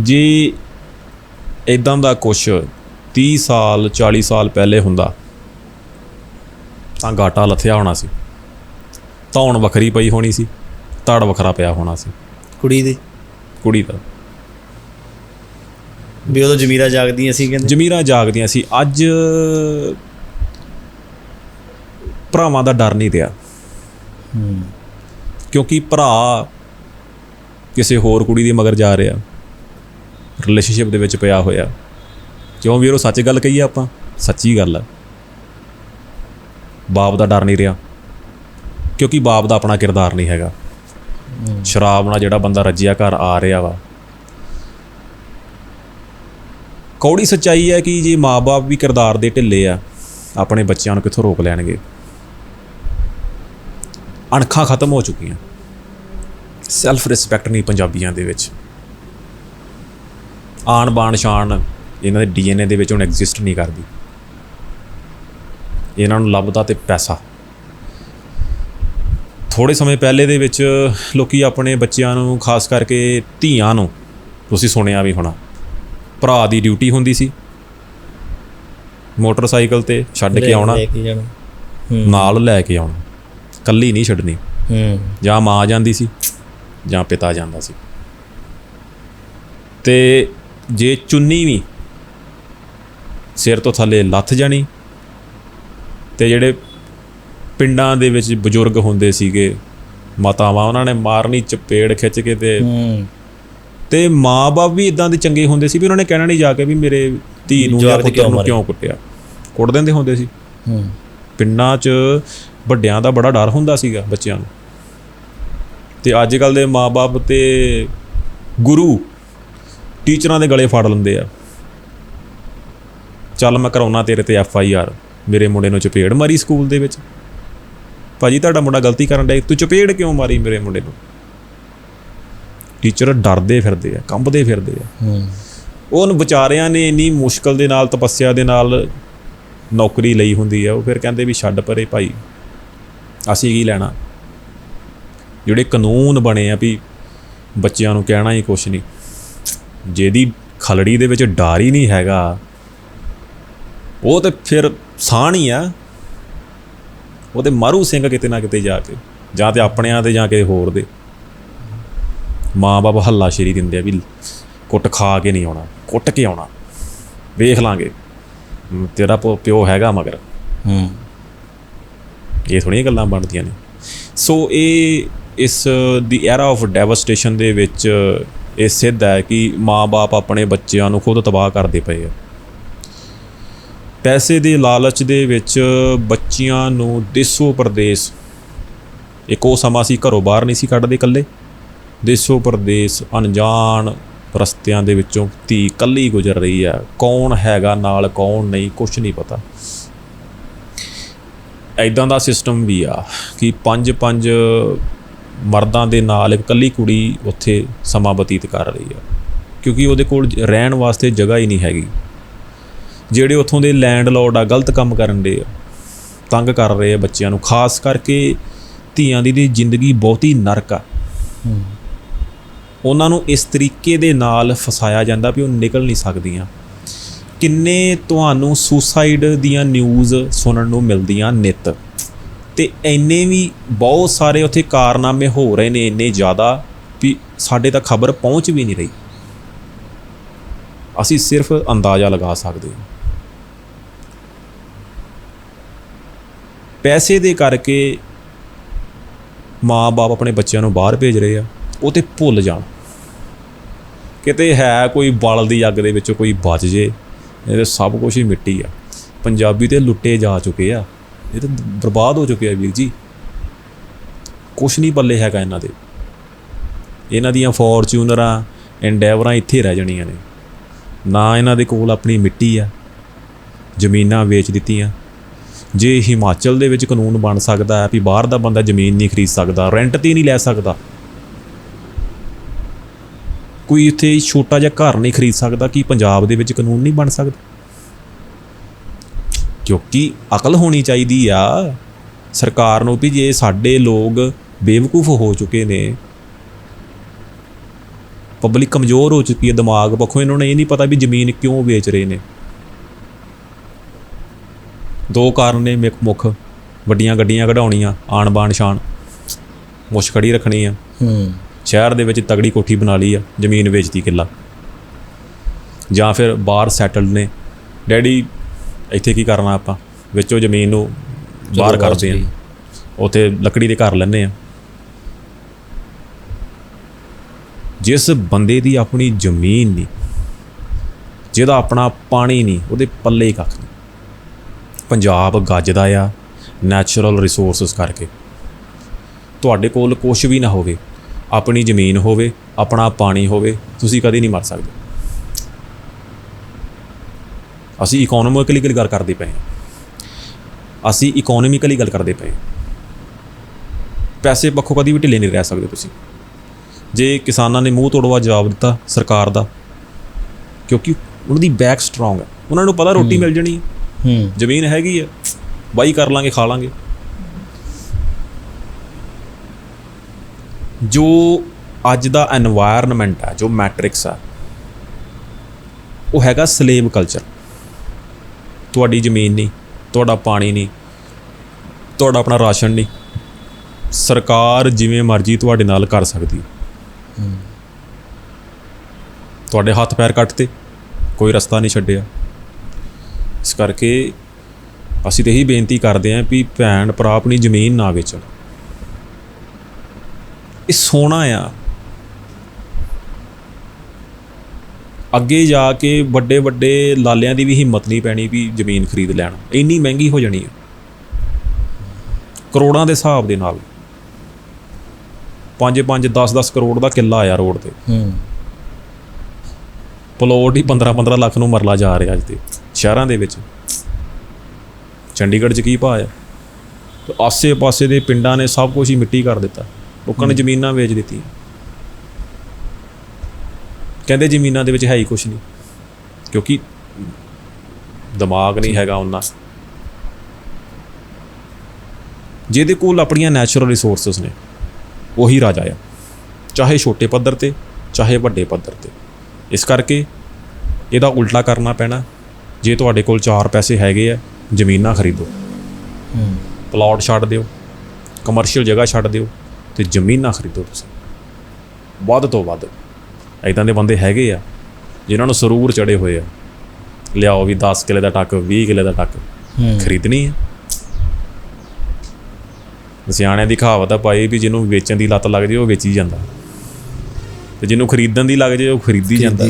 ਜੇ ਇਦਾਂ ਦਾ ਕੁਝ 30 ਸਾਲ 40 ਸਾਲ ਪਹਿਲੇ ਹੁੰਦਾ ਤਾਂ ਘਾਟਾ ਲੱਥਿਆ ਹੋਣਾ ਸੀ। ਧੌਣ ਵੱਖਰੀ ਪਈ ਹੋਣੀ ਸੀ ਧੜ ਵੱਖਰਾ ਪਿਆ ਹੋਣਾ ਸੀ। ਕੁੜੀ ਦੀ? ਕੁੜੀ ਦਾ। ਵੀ ਉਦੋਂ ਜ਼ਮੀਰਾ ਜਾਗਦੀਆਂ ਸੀ ਕਹਿੰਦੇ? ਜ਼ਮੀਰਾਂ ਜਾਗਦੀਆਂ ਸੀ। ਅੱਜ ਭਰਾਵਾਂ ਦਾ ਡਰ ਨਹੀਂ ਰਿਹਾ। ਹੂੰ। ਕਿਉਂਕਿ ਭਰਾ ਕਿਸੇ ਹੋਰ ਕੁੜੀ ਦੇ ਮਗਰ ਜਾ ਰਿਹਾ। ਰਿਲੇਸ਼ਨਸ਼ਿਪ ਦੇ ਵਿੱਚ ਪਿਆ ਹੋਇਆ। ਕਿਉਂ ਵੀਰੋ ਸੱਚ ਗੱਲ ਕਹੀਏ ਆਪਾਂ? ਸੱਚੀ ਗੱਲ ਹੈ ਬਾਪ ਦਾ ਡਰ ਨਹੀਂ ਰਿਹਾ। ਕਿਉਂਕਿ ਬਾਪ ਦਾ ਆਪਣਾ ਕਿਰਦਾਰ ਨਹੀਂ ਹੈਗਾ। ਸ਼ਰਾਬ ਨਾਲ ਜਿਹੜਾ ਬੰਦਾ ਰੱਜਿਆ ਘਰ ਆ ਰਿਹਾ ਵਾ। ਕੌੜੀ ਸੱਚਾਈ ਹੈ ਕਿ ਜੇ ਮਾਪੇ ਵੀ ਕਿਰਦਾਰ ਦੇ ਢਿੱਲੇ ਆ ਆਪਣੇ ਬੱਚਿਆਂ ਨੂੰ ਕਿੱਥੋਂ ਰੋਕ ਲੈਣਗੇ? ਅਣਖਾਂ ਖਤਮ ਹੋ ਚੁੱਕੀਆਂ। ਸੈਲਫ ਰਿਸਪੈਕਟ ਨਹੀਂ ਪੰਜਾਬੀਆਂ ਦੇ ਵਿੱਚ। ਆਣ ਬਾਣ ਸ਼ਾਨ ਇਹਨਾਂ ਦੇ ਡੀਐਨਏ ਦੇ ਵਿੱਚ ਹੁਣ ਐਗਜ਼ਿਸਟ ਨਹੀਂ ਕਰਦੀ। ਇਹਨਾਂ ਨੂੰ ਲੱਭਦਾ ਤੇ ਪੈਸਾ। ਥੋੜੇ ਸਮੇਂ ਪਹਿਲੇ ਦੇ ਵਿੱਚ ਲੋਕੀ ਆਪਣੇ ਬੱਚਿਆਂ ਨੂੰ ਖਾਸ ਕਰਕੇ ਧੀਆਂ ਨੂੰ ਤੁਸੀਂ ਸੁਣਿਆ ਵੀ ਹੋਣਾ ਭਰਾ ਦੀ ਡਿਊਟੀ ਹੁੰਦੀ ਸੀ। ਮੋਟਰਸਾਈਕਲ ਤੇ ਛੱਡ ਕੇ ਆਉਣਾ। ਨਾਲ ਲੈ ਕੇ ਆਉਣਾ। ਕੱਲੀ ਨਹੀਂ ਛੱਡਣੀ। ਹੂੰ। ਜਾਂ ਮਾਂ ਜਾਂਦੀ ਸੀ ਜਾਂ ਪਿਤਾ ਜਾਂਦਾ ਸੀ। ਤੇ ਜੇ ਚੁੰਨੀ ਵੀ ਸਿਰ ਤੋਂ ਥੱਲੇ ਲੱਥ ਜਾਣੀ ਤੇ ਜਿਹੜੇ ਪਿੰਡਾਂ ਦੇ ਵਿੱਚ ਬਜ਼ੁਰਗ ਹੁੰਦੇ ਸੀਗੇ ਮਾਤਾਵਾਂ ਉਹਨਾਂ ਨੇ ਮਾਰਨੀ ਚਪੇੜ ਖਿੱਚ ਕੇ ਤੇ ਤੇ ਮਾਂ-ਬਾਪ ਵੀ ਇਦਾਂ ਦੇ ਚੰਗੇ ਹੁੰਦੇ ਸੀ ਵੀ ਉਹਨਾਂ ਨੇ ਕਹਿਣਾ ਨਹੀਂ ਜਾ ਕੇ ਵੀ ਮੇਰੇ ਧੀ ਨੂੰ ਜਾਂ ਪੁੱਤਰ ਨੂੰ ਕਿਉਂ ਕਿਉਂ ਕੁੱਟਿਆ। ਕੁੱਟ ਦਿੰਦੇ ਹੁੰਦੇ ਸੀ। ਹੂੰ। ਪਿੰਡਾਂ 'ਚ ਵੱਡਿਆਂ ਦਾ ਬੜਾ ਡਰ ਹੁੰਦਾ ਸੀਗਾ ਬੱਚਿਆਂ ਨੂੰ। ਤੇ ਅੱਜ ਕੱਲ ਦੇ ਮਾਪੇ ਤੇ ਗੁਰੂ ਟੀਚਰਾਂ ਦੇ ਗਲੇ ਫੜ ਲੈਂਦੇ ਆ। ਚੱਲ ਮੈਂ ਕਰਾਉਣਾ ਤੇਰੇ ਤੇ ਐਫ ਆਈ ਆਰ। ਮੇਰੇ ਮੁੰਡੇ ਨੂੰ ਚਪੇੜ ਮਾਰੀ ਸਕੂਲ ਦੇ ਵਿੱਚ। ਭਾਜੀ ਤੁਹਾਡਾ ਮੁੰਡਾ ਗਲਤੀ ਕਰਨ ਡਿਆ ਤੂੰ ਚਪੇੜ ਕਿਉਂ ਮਾਰੀ ਮੇਰੇ ਮੁੰਡੇ ਨੂੰ? ਟੀਚਰ ਡਰਦੇ ਫਿਰਦੇ ਆ ਕੰਬਦੇ ਫਿਰਦੇ ਆ। ਉਹਨ ਵਿਚਾਰਿਆਂ ਨੇ ਇੰਨੀ ਮੁਸ਼ਕਲ ਦੇ ਨਾਲ ਤਪੱਸਿਆ ਦੇ ਨਾਲ ਨੌਕਰੀ ਲਈ ਹੁੰਦੀ ਆ। ਉਹ ਫਿਰ ਕਹਿੰਦੇ ਵੀ ਛੱਡ ਪਰੇ ਭਾਈ ਅਸੀਂ ਕੀ ਲੈਣਾ? ਜਿਹੜੇ ਕਾਨੂੰਨ ਬਣੇ ਆ ਵੀ ਬੱਚਿਆਂ ਨੂੰ ਕਹਿਣਾ ਹੀ ਕੁਛ ਨਹੀਂ। ਜਿਹਦੀ ਖਲੜੀ ਦੇ ਵਿੱਚ ਡਰ ਹੀ ਨਹੀਂ ਹੈਗਾ ਉਹ ਤੇ ਫਿਰ ਸਾਣ ਹੀ ਆ। ਉਹ ਤੇ ਮਾਰੂ ਸਿੰਘ ਕਿਤੇ ਨਾ ਕਿਤੇ ਜਾ ਕੇ ਜਾਂ ਤੇ ਆਪਣਿਆਂ ਤੇ ਜਾਂ ਕੇ ਹੋਰ ਦੇ। ਮਾਂ-ਬਾਪ ਹੱਲਾ ਸ਼ੇਰੀ ਦਿੰਦੇ ਆ ਵੀ ਕੁੱਟ ਖਾ ਕੇ ਨਹੀਂ ਆਉਣਾ ਕੁੱਟ ਕੇ ਆਉਣਾ। ਵੇਖ ਲਾਂਗੇ। ਤੇਰਾ ਪਿਓ- ਪਿਓ ਹੈਗਾ ਮਗਰ। ਹੂੰ ਇਹ ਥੋੜੀਆਂ ਗੱਲਾਂ ਬਣਦੀਆਂ ਨੇ। ਸੋ ਇਹ ਇਸ ਦੀ ਐਰਾ ਆਫ ਡੈਵਸਟੇਸ਼ਨ ਦੇ ਵਿੱਚ ਇਹ ਸਿੱਧ ਹੈ ਕਿ ਮਾਂ-ਬਾਪ ਆਪਣੇ ਬੱਚਿਆਂ ਨੂੰ ਖੁਦ ਤਬਾਹ ਕਰਦੇ ਪਏ ਆ। ਪੈਸੇ ਦੇ ਲਾਲਚ ਦੇ ਵਿੱਚ ਬੱਚਿਆਂ ਨੂੰ ਦੇਸੋ ਪਰਦੇਸ। ਇੱਕ ਉਹ ਸਮਾਂ ਸੀ ਘਰੋਂ ਬਾਹਰ ਨਹੀਂ ਸੀ ਕੱਢਦੇ ਇਕੱਲੇ। ਦੇਸੋ ਪਰਦੇਸ ਅਣਜਾਣ ਰਸਤਿਆਂ ਦੇ ਵਿੱਚੋਂ ਧੀ ਇਕੱਲੀ ਗੁਜ਼ਰ ਰਹੀ ਆ। ਕੌਣ ਹੈਗਾ, ਨਾਲ ਕੌਣ ਨਹੀਂ ਕੁਝ ਨਹੀਂ ਪਤਾ। ਐਦਾਂ ਦਾ ਸਿਸਟਮ ਵੀ ਆ ਕਿ ਪੰਜ ਪੰਜ ਮਰਦਾਂ ਦੇ ਨਾਲ ਇੱਕ ਕੱਲੀ ਕੁੜੀ ਉੱਥੇ ਸਮਾਂ ਬਤੀਤ ਕਰ ਰਹੀ ਆ। ਕਿਉਂਕਿ ਉਹਦੇ ਕੋਲ ਰਹਿਣ ਵਾਸਤੇ ਜਗ੍ਹਾ ਹੀ ਨਹੀਂ ਹੈਗੀ। ਜਿਹੜੇ ਉੱਥੋਂ ਦੇ ਲੈਂਡਲੋਰਡ ਆ ਗਲਤ ਕੰਮ ਕਰਨ ਦੇ ਆ ਤੰਗ ਕਰ ਰਹੇ ਆ ਬੱਚਿਆਂ ਨੂੰ। ਖਾਸ ਕਰਕੇ ਧੀਆਂ ਦੀ ਦੀ ਜ਼ਿੰਦਗੀ ਬਹੁਤੀ ਨਰਕ ਆ। ਹੂੰ। ਉਹਨਾਂ ਨੂੰ ਇਸ ਤਰੀਕੇ ਦੇ ਨਾਲ ਫਸਾਇਆ ਜਾਂਦਾ ਵੀ ਉਹ ਨਿਕਲ ਨਹੀਂ ਸਕਦੀਆਂ। ਕਿੰਨੇ ਤੁਹਾਨੂੰ ਸੁਸਾਈਡ ਦੀਆਂ ਨਿਊਜ਼ ਸੁਣਨ ਨੂੰ ਮਿਲਦੀਆਂ ਨਿਤ। ਤੇ ਇੰਨੇ ਵੀ ਬਹੁਤ ਸਾਰੇ ਉੱਥੇ ਕਾਰਨਾਮੇ ਹੋ ਰਹੇ ਨੇ ਇੰਨੇ ਜ਼ਿਆਦਾ ਵੀ ਸਾਡੇ ਤੱਕ ਖਬਰ ਪਹੁੰਚ ਵੀ ਨਹੀਂ ਰਹੀ। ਅਸੀਂ ਸਿਰਫ ਅੰਦਾਜ਼ਾ ਲਗਾ ਸਕਦੇ ਹਾਂ। ਪੈਸੇ ਦੇ ਕਰਕੇ ਮਾਂ-ਬਾਪ ਆਪਣੇ ਬੱਚਿਆਂ ਨੂੰ ਬਾਹਰ ਭੇਜ ਰਹੇ ਆ, ਉਹ ਤੇ ਭੁੱਲ ਜਾਣ। ਕਿਤੇ ਹੈ ਕੋਈ ਬਲ ਦੀ ਅੱਗ ਦੇ ਵਿੱਚੋਂ ਕੋਈ ਬਚ ਜੇ, ਇਹ ਸਭ ਕੁਝ ਹੀ ਮਿੱਟੀ ਆ। ਪੰਜਾਬੀ ਤੇ ਲੁੱਟੇ ਜਾ ਚੁੱਕੇ ਆ। ਇਹ ਤਾਂ ਬਰਬਾਦ ਹੋ ਚੁੱਕੇ ਆ ਵੀਰ ਜੀ। ਕੁਛ ਨਹੀਂ ਪੱਲੇ ਹੈਗਾ ਇਹਨਾਂ ਦੇ। ਇਹਨਾਂ ਦੀਆਂ ਫੋਰਚੂਨਰਾਂ ਐਂਡੈਵਰਾਂ ਇੱਥੇ ਰਹਿ ਜਾਣੀਆਂ ਨੇ। ਨਾ ਇਹਨਾਂ ਦੇ ਕੋਲ ਆਪਣੀ ਮਿੱਟੀ ਆ, ਜ਼ਮੀਨਾਂ ਵੇਚ ਦਿੱਤੀਆਂ। ਜੇ ਹਿਮਾਚਲ ਦੇ ਵਿੱਚ ਕਾਨੂੰਨ ਬਣ ਸਕਦਾ ਹੈ ਵੀ ਬਾਹਰ ਦਾ ਬੰਦਾ ਜ਼ਮੀਨ ਨਹੀਂ ਖਰੀਦ ਸਕਦਾ ਰੈਂਟ ਤੇ ਨਹੀਂ ਲੈ ਸਕਦਾ। ਕੋਈ ਇੱਥੇ ਛੋਟਾ ਜਿਹਾ ਘਰ ਨਹੀਂ ਖਰੀਦ ਸਕਦਾ ਕਿ ਪੰਜਾਬ ਦੇ ਵਿੱਚ ਕਾਨੂੰਨ ਨਹੀਂ ਬਣ ਸਕਦਾ। ਕਿਉਂਕਿ ਅਕਲ ਹੋਣੀ ਚਾਹੀਦੀ ਆ। ਸਰਕਾਰ ਨੂੰ ਵੀ ਜੇ ਸਾਡੇ ਲੋਕ ਬੇਵਕੂਫ ਹੋ ਚੁੱਕੇ ਨੇ ਪਬਲਿਕ ਕਮਜ਼ੋਰ ਹੋ ਚੁੱਕੀ ਹੈ ਦਿਮਾਗ ਪੱਖੋਂ ਇਹਨਾਂ ਨੂੰ ਇਹ ਨਹੀਂ ਪਤਾ ਵੀ ਜ਼ਮੀਨ ਕਿਉਂ ਵੇਚ ਰਹੇ ਨੇ। ਦੋ ਕਾਰਨ ਨੇ ਮੁੱਖ ਮੁੱਖ ਵੱਡੀਆਂ ਗੱਡੀਆਂ ਕਢਾਉਣੀਆਂ ਆਣ ਬਾਣ ਸ਼ਾਨ ਮੁੱਛ ਖੜੀ ਰੱਖਣੀ ਆ। ਹੂੰ। ਸ਼ਹਿਰ ਦੇ ਵਿੱਚ ਤਗੜੀ ਕੋਠੀ ਬਣਾ ਲਈ ਆ ਜ਼ਮੀਨ ਵੇਚਦੀ ਕਿੱਲਾ। ਜਾਂ ਫਿਰ ਬਾਹਰ ਸੈਟਲਡ ਨੇ। ਡੈਡੀ ਇੱਥੇ ਕੀ ਕਰਨਾ ਆਪਾਂ? ਵਿੱਚੋਂ ਜ਼ਮੀਨ ਨੂੰ ਬਾਹਰ ਕਰਦੇ ਆ। ਉਥੇ ਲੱਕੜੀ ਦੇ ਘਰ ਲੈਂਦੇ ਆ। ਜਿਸ ਬੰਦੇ ਦੀ ਆਪਣੀ ਜ਼ਮੀਨ ਨਹੀਂ ਜਿਹਦਾ ਆਪਣਾ ਪਾਣੀ ਨਹੀਂ ਉਹਦੇ ਪੱਲੇ ਹੀ ਕੱਖ ਨਹੀਂ। ਪੰਜਾਬ ਗੱਜਦਾ ਆ ਨੈਚੁਰਲ ਰਿਸੋਰਸਸ ਕਰਕੇ। ਤੁਹਾਡੇ ਕੋਲ ਕੁਝ ਵੀ ਨਾ ਹੋਵੇ ਆਪਣੀ ਜ਼ਮੀਨ ਹੋਵੇ ਆਪਣਾ ਪਾਣੀ ਹੋਵੇ ਤੁਸੀਂ ਕਦੇ ਨਹੀਂ ਮਰ ਸਕਦੇ। ਅਸੀਂ ਇਕਨੋਮਿਕਲੀ ਗੱਲ ਕਰਦੇ ਪਏ ਅਸੀਂ ਇਕਨੋਮਿਕਲੀ ਗੱਲ ਕਰਦੇ ਪਏ ਪੈਸੇ ਪੱਖੋਂ ਕਦੀ ਵੀ ਢਿੱਲੇ ਨਹੀਂ ਰਹਿ ਸਕਦੇ ਤੁਸੀਂ। ਜੇ ਕਿਸਾਨਾਂ ਨੇ ਮੂੰਹ ਤੋੜਵਾ ਜਵਾਬ ਦਿੱਤਾ ਸਰਕਾਰ ਦਾ ਕਿਉਂਕਿ ਉਹਨਾਂ ਦੀ ਬੈਕ ਸਟਰੋਂਗ ਹੈ। ਉਹਨਾਂ ਨੂੰ ਪਤਾ ਰੋਟੀ ਮਿਲ ਜਣੀ ਹੈ। ਜ਼ਮੀਨ ਹੈਗੀ ਹੈ। ਬਾਈ ਕਰ ਲਾਂਗੇ ਖਾ ਲਾਂਗੇ। ਜੋ ਅੱਜ ਦਾ এনवायरमेंट ਹੈ ਜੋ ਮੈਟ੍ਰਿਕਸ ਆ ਉਹ ਹੈਗਾ ਸਲੇਮ ਕਲਚਰ ਤੁਹਾਡੀ ਜ਼ਮੀਨ ਨਹੀਂ ਤੁਹਾਡਾ ਪਾਣੀ ਨਹੀਂ ਤੁਹਾਡਾ ਆਪਣਾ ਰਾਸ਼ਨ ਨਹੀਂ। ਸਰਕਾਰ ਜਿਵੇਂ ਮਰਜ਼ੀ ਤੁਹਾਡੇ ਨਾਲ ਕਰ ਸਕਦੀ ਹੈ। ਤੁਹਾਡੇ ਹੱਥ ਪੈਰ ਕੱਟਤੇ ਕੋਈ ਰਸਤਾ ਨਹੀਂ ਛੱਡਿਆ। ਇਸ ਕਰਕੇ ਅਸੀਂ ਤੇ ਇਹੀ ਬੇਨਤੀ ਕਰਦੇ ਆਂ ਵੀ ਭੈਣ ਭਰਾ ਆਪਣੀ ਜ਼ਮੀਨ ਨਾ ਵੇਚਣ। ਇਹ ਸੋਨਾ ਆ। ਅੱਗੇ ਜਾ ਕੇ ਵੱਡੇ ਵੱਡੇ ਲਾਲਿਆਂ ਦੀ ਵੀ ਹਿੰਮਤ ਨਹੀਂ ਪੈਣੀ ਵੀ ਜ਼ਮੀਨ ਖਰੀਦ ਲੈਣ। ਇੰਨੀ ਮਹਿੰਗੀ ਹੋ ਜਾਣੀ ਹੈ ਕਰੋੜਾਂ ਦੇ ਹਿਸਾਬ ਦੇ ਨਾਲ। 5 5 10 10 ਕਰੋੜ ਦਾ ਕਿੱਲਾ ਆ ਰੋਡ ਤੇ। ਹੂੰ। ਪਲੋਟ ਹੀ 15 15 ਲੱਖ ਨੂੰ ਮਰਲਾ ਜਾ ਰਿਹਾ ਅੱਜ ਤੇ ਸ਼ਹਿਰਾਂ ਦੇ ਵਿੱਚ। ਚੰਡੀਗੜ੍ਹ 'ਚ ਕੀ ਭਾਅ ਆ? ਤੇ ਆਸੇ-ਪਾਸੇ ਦੇ ਪਿੰਡਾਂ ਨੇ ਸਭ ਕੁਝ ਹੀ ਮਿੱਟੀ ਕਰ ਦਿੱਤਾ। ਲੋਕਾਂ ਨੇ ਜ਼ਮੀਨਾਂ ਵੇਚ ਦਿੱਤੀਆਂ। ਕਹਿੰਦੇ ਜ਼ਮੀਨਾਂ ਦੇ ਵਿੱਚ ਹੈ ਹੀ ਕੁਝ ਨਹੀਂ। ਕਿਉਂਕਿ ਦਿਮਾਗ ਨਹੀਂ ਹੈਗਾ ਉਹਨਾਂ। ਜਿਹਦੇ ਕੋਲ ਆਪਣੀਆਂ ਨੈਚੁਰਲ ਰਿਸੋਰਸਸ ਨੇ ਉਹੀ ਰਾਜਾ ਆ। ਚਾਹੇ ਛੋਟੇ ਪੱਧਰ ਤੇ ਚਾਹੇ ਵੱਡੇ ਪੱਧਰ ਤੇ। ਇਸ ਕਰਕੇ ਇਹਦਾ ਉਲਟਾ ਕਰਨਾ ਪੈਣਾ। ਜੇ ਤੁਹਾਡੇ ਕੋਲ ਚਾਰ ਪੈਸੇ ਹੈਗੇ ਆ ਜ਼ਮੀਨਾਂ ਖਰੀਦੋ। ਹੂੰ। ਪਲਾਟ ਛੱਡ ਦਿਓ ਕਮਰਸ਼ੀਅਲ ਜਗ੍ਹਾ ਛੱਡ ਦਿਓ ਤੇ ਜ਼ਮੀਨਾਂ ਖਰੀਦੋ ਤੁਸੀਂ। ਵੱਧ ਤੋਂ ਵੱਧ। ਐਦਾਂ ਦੇ ਬੰਦੇ ਹੈਗੇ ਆ ਜਿਨ੍ਹਾਂ ਨੂੰ ਸਰੂਰ ਚੜੇ ਹੋਏ ਆ। ਲਿਆਓ ਵੀ 10 ਕਿਲੇ ਦਾ ਟੱਕ 20 ਕਿਲੇ ਦਾ ਟੱਕ ਖਰੀਦਣੀ ਹੈ ਸਿਆਣਿਆਂ ਦੀ ਕਹਾਵਤ ਆ ਪਾਈ ਵੀ ਜਿਹਨੂੰ ਵੇਚਣ ਦੀ ਲੱਤ ਲੱਗ ਜੇ ਉਹ ਵੇਚੀ ਜਾਂਦਾ। ਤੇ ਜਿਹਨੂੰ ਖਰੀਦਣ ਦੀ ਲੱਗ ਜੇ ਉਹ ਖਰੀਦੀ ਜਾਂਦਾ।